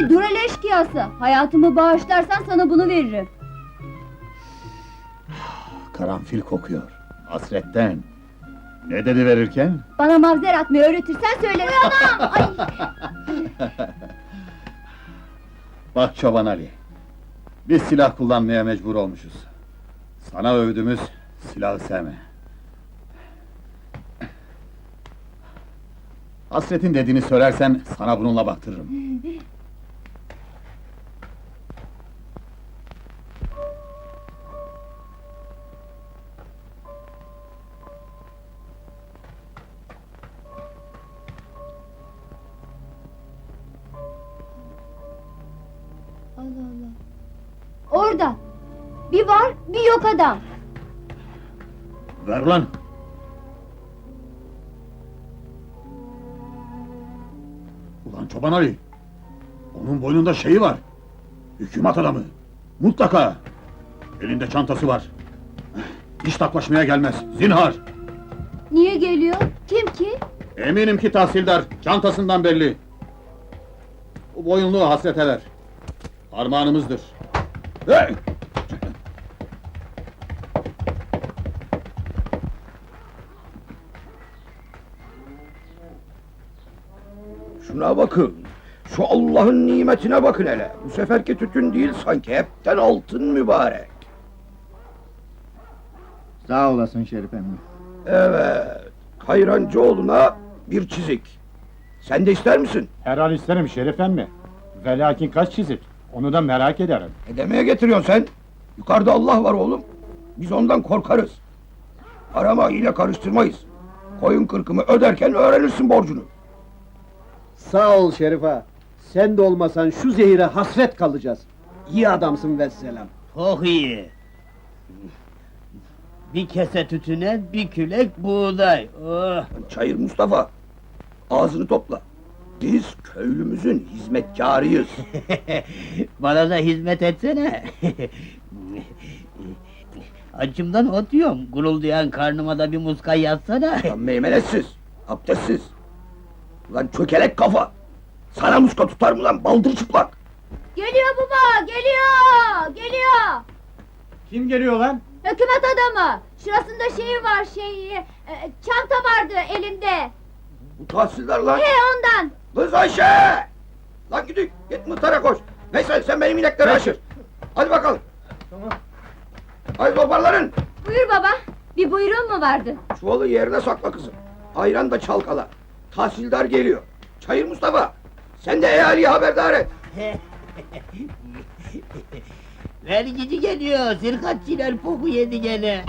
e dur hele eşkıyası. Hayatımı bağışlarsan sana bunu veririm. Karanfil kokuyor. Hasretten. Ne dedi verirken? Bana mavzer atmayı öğretirsen söylerim. Anam! Ay! Bak Çoban Ali. Biz silah kullanmaya mecbur olmuşuz. Sana övdüğümüz silahı sevme. Hasretin dediğini söylersen sana bununla baktırırım. Allah Allah. Orada. Bir var, bir yok adam. Ver lan! Ulan Çoban Ali! Onun boynunda şeyi var. Hükümet adamı. Mutlaka! Elinde çantası var. Hiç taklaşmaya gelmez. Zinhar! Niye geliyor? Kim ki? Eminim ki tahsildar. Çantasından belli. Bu boyunluğu hasret eder. Armağanımızdır. Hey! Şuna bakın. Şu Allah'ın nimetine bakın hele. Bu seferki tütün değil sanki hepten altın mübarek. Sağ olasın Şerif emmi. Evet. Hayrancıoğlu'na bir çizik. Sen de ister misin? Herhal isterim Şerif emmi. Ve lakin kaç çizik? Onu da merak ederim. Ne demeye getiriyorsun sen? Yukarıda Allah var oğlum. Biz ondan korkarız. Arama ile karıştırmayız. Koyun kırkımı öderken öğrenirsin borcunu. Sağ ol Şerif ağa. Sen de olmasan şu zehire hasret kalacağız. İyi adamsın vesselam. Çok iyi. Bir kese tütüne bir külek buğday. Oh. Çayır Mustafa. Ağzını topla. Biz köylümüzün hizmetkarıyız. Bana da hizmet etsene. Acımdan otuyorum. Guruldayan karnıma da bir muska yazsana. Lan meymenetsiz, abdestsiz. Lan çökelek kafa. Sana muska tutar mı lan baldır çıplak? Geliyor baba, geliyor, geliyor. Kim geliyor lan? Hükümet adamı. Şurasında şeyi var, şey, e, çanta vardı elinde. Bu tahsildar lan. He ondan. Kız Ayşe! Lan gidin, git mıhtara koş. Neyse sen benim inekleri aşır. Hadi bakalım. Tamam. Hadi toparlanın. Buyur baba. Bir buyruğun mu vardı? Çuvalı yerine sakla kızım. Ayran da çalkala. Tahsildar geliyor. Çayır Mustafa. Sen de ehaliye haberdar et. Vergici geliyor. Sirkatçiler poku yedi gene.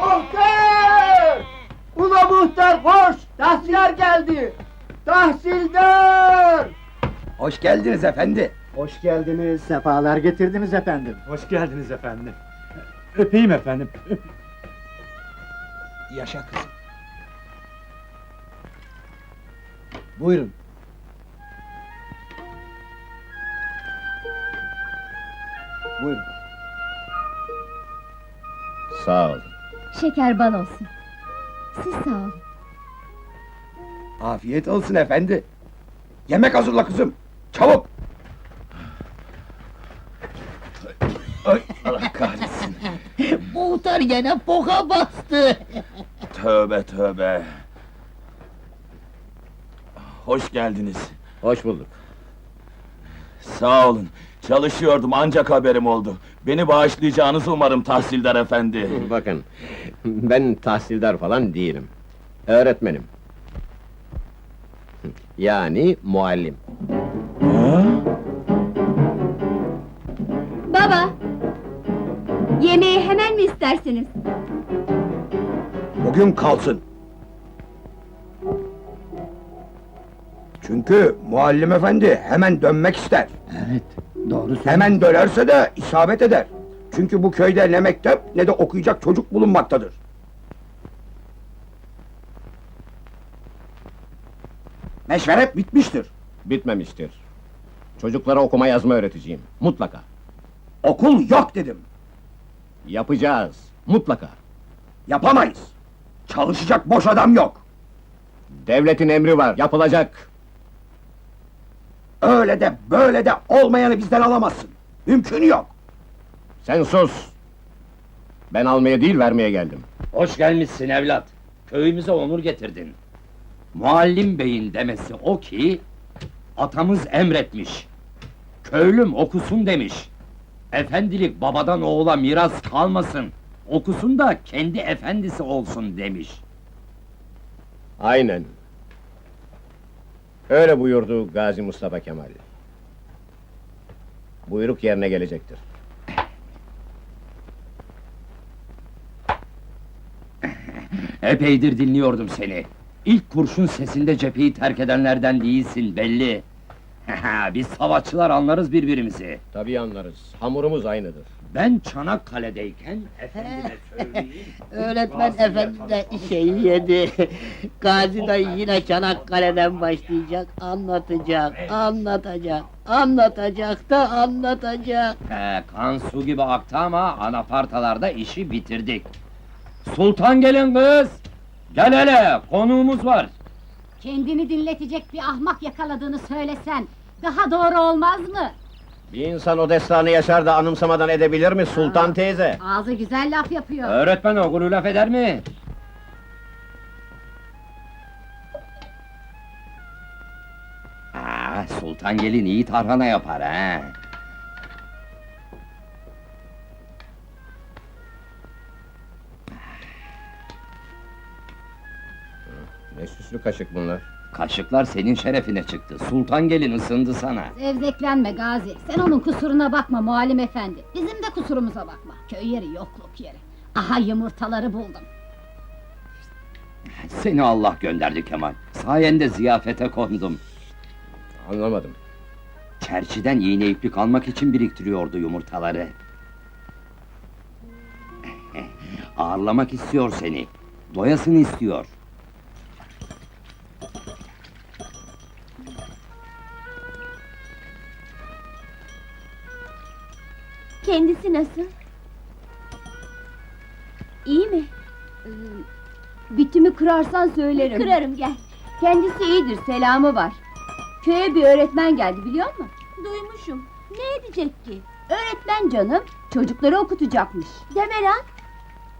Muhtar! Ula muhtar koş! Tahsildar geldi! Tahsildar! Hoş geldiniz efendi. Hoş geldiniz, sefalar getirdiniz efendim. Hoş geldiniz efendim. Öpeyim efendim. Yaşa kızım. Buyurun. Buyurun. Sağ ol. Şeker bal olsun. Siz sağ olun. Afiyet olsun efendi. Yemek hazırla kızım. Çabuk. Ay Allah kahretsin. Muhtar gene poka bastı. Tövbe tövbe. Hoş geldiniz. Hoş bulduk. Sağ olun. Çalışıyordum ancak haberim oldu. Beni bağışlayacağınızı umarım tahsildar efendi. Bakın, ben tahsildar falan değilim. Öğretmenim. Yani muallim. Baba. Yemeği hemen mi istersiniz? Bugün kalsın. Çünkü muallim efendi hemen dönmek ister. Evet, doğru Hemen dönerse de isabet eder. Çünkü bu köyde ne mektep ne de okuyacak çocuk bulunmaktadır. Meşveret bitmiştir. Bitmemiştir. Çocuklara okuma yazma öğreteceğim. Mutlaka. Okul yok dedim. Yapacağız. Mutlaka. Yapamayız. Çalışacak boş adam yok. Devletin emri var. Yapılacak. Öyle de böyle de olmayanı bizden alamazsın. Mümkün yok. Sen sus. Ben almaya değil vermeye geldim. Hoş gelmişsin evlat. Köyümüze onur getirdin. Muallim beyin demesi o ki... ...atamız emretmiş. Köylüm okusun demiş. Efendilik babadan oğula miras kalmasın. Okusun da kendi efendisi olsun demiş. Aynen. Öyle buyurdu Gazi Mustafa Kemal. Buyruk yerine gelecektir. Epeydir dinliyordum seni. İlk kurşun sesinde cepheyi terk edenlerden değilsin belli. Biz savaşçılar anlarız birbirimizi. Tabii anlarız. Hamurumuz aynıdır. Ben Çanakkale'deyken efendime söyleyeyim. Öğretmen efendi de şeyi yedi. Gazi dayı yine Çanakkale'den başlayacak, anlatacak, anlatacak, anlatacak da anlatacak. He, kan su gibi aktı ama anapartalarda işi bitirdik. Sultan gelin kız! Gel hele, konuğumuz var. Kendini dinletecek bir ahmak yakaladığını söylesen daha doğru olmaz mı? Bir insan o destanı yaşar da anımsamadan edebilir mi Sultan teyze? Ağzı güzel laf yapıyor. Öğretmen okulu laf eder mi? Aa, Sultan gelin iyi tarhana yapar ha. Ne süslü kaşık bunlar. Kaşıklar senin şerefine çıktı. Sultan gelin ısındı sana. Zevzeklenme Gazi. Sen onun kusuruna bakma muallim efendi. Bizim de kusurumuza bakma. Köy yeri yokluk yeri. Aha yumurtaları buldum. Seni Allah gönderdi Kemal. Sayende ziyafete kondum. Anlamadım. Çerçiden iğne iplik almak için biriktiriyordu yumurtaları. Ağırlamak istiyor seni. Doyasını istiyor. Kendisi nasıl? İyi mi? Bitimi kırarsan söylerim. Kırarım gel. Kendisi iyidir, selamı var. Köye bir öğretmen geldi biliyor musun? Duymuşum. Ne edecek ki? Öğretmen canım, çocukları okutacakmış. Deme lan!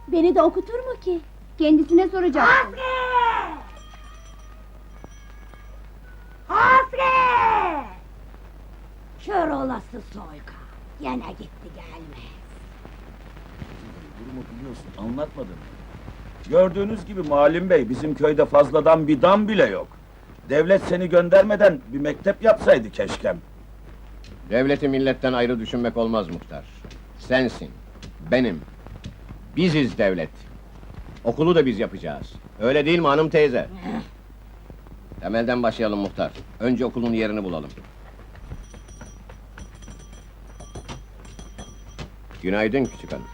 Beni de okutur mu ki? Kendisine soracaksın. Hasret! Kör olası soyka. Gene gitti gelmez. Durumu biliyorsun, anlatmadım. Gördüğünüz gibi Malim Bey, bizim köyde fazladan bir dam bile yok. Devlet seni göndermeden bir mektep yapsaydı keşkem. Devleti milletten ayrı düşünmek olmaz muhtar. Sensin, benim, biziz devlet. Okulu da biz yapacağız. Öyle değil mi hanım teyze? Temelden başlayalım muhtar. Önce okulun yerini bulalım. Günaydın küçük hanım.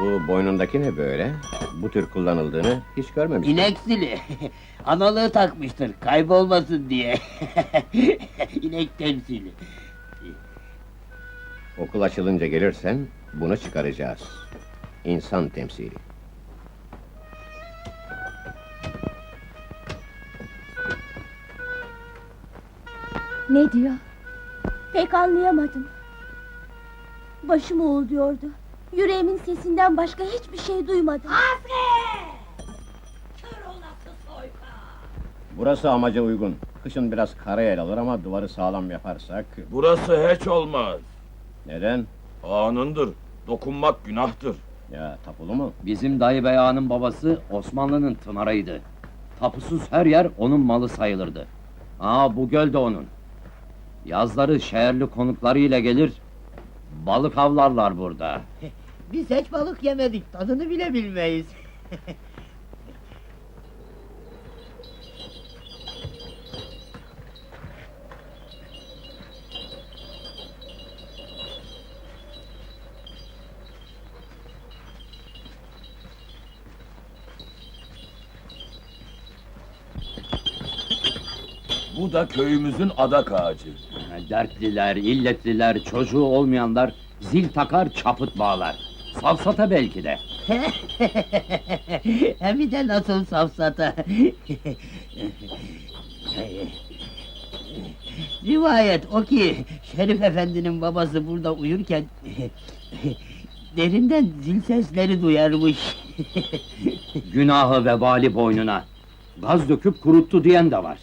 Bu boynundaki ne böyle? Bu tür kullanıldığını hiç görmemiştim. İnek zili. Analığı takmıştır, kaybolmasın diye. İnek temsili. Okul açılınca gelirsen bunu çıkaracağız. İnsan temsili. Ne diyor? Pek anlayamadım. Başım uğulduyordu. Yüreğimin sesinden başka hiçbir şey duymadım. Burası amaca uygun. Kışın biraz kara el alır ama duvarı sağlam yaparsak... Burası hiç olmaz. Neden? Anındır, dokunmak günahtır. Ya tapulu mu? Bizim dayı bey ağanın babası Osmanlı'nın tınarıydı. Tapusuz her yer onun malı sayılırdı. Aa bu göl de onun. Yazları şehirli konuklarıyla gelir, balık avlarlar burada. Biz hiç balık yemedik, tadını bile bilmeyiz. Bu da köyümüzün adak ağacı. Dertliler, illetliler, çocuğu olmayanlar zil takar, çaput bağlar. Safsata belki de. Hem bir de nasıl safsata. Rivayet o ki Şerif Efendi'nin babası burada uyurken derinden zil sesleri duyarmış. Günahı vebali boynuna. Gaz döküp kuruttu diyen de var.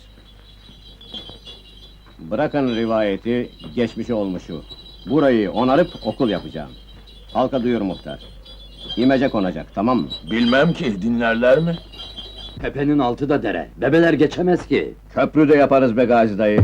Bırakın rivayeti, geçmişi olmuşu. Burayı onarıp okul yapacağım. Halka duyur muhtar. İmece konacak, tamam mı? Bilmem ki dinlerler mi? Tepenin altı da dere. Bebeler geçemez ki. Köprü de yaparız be Gazi dayı.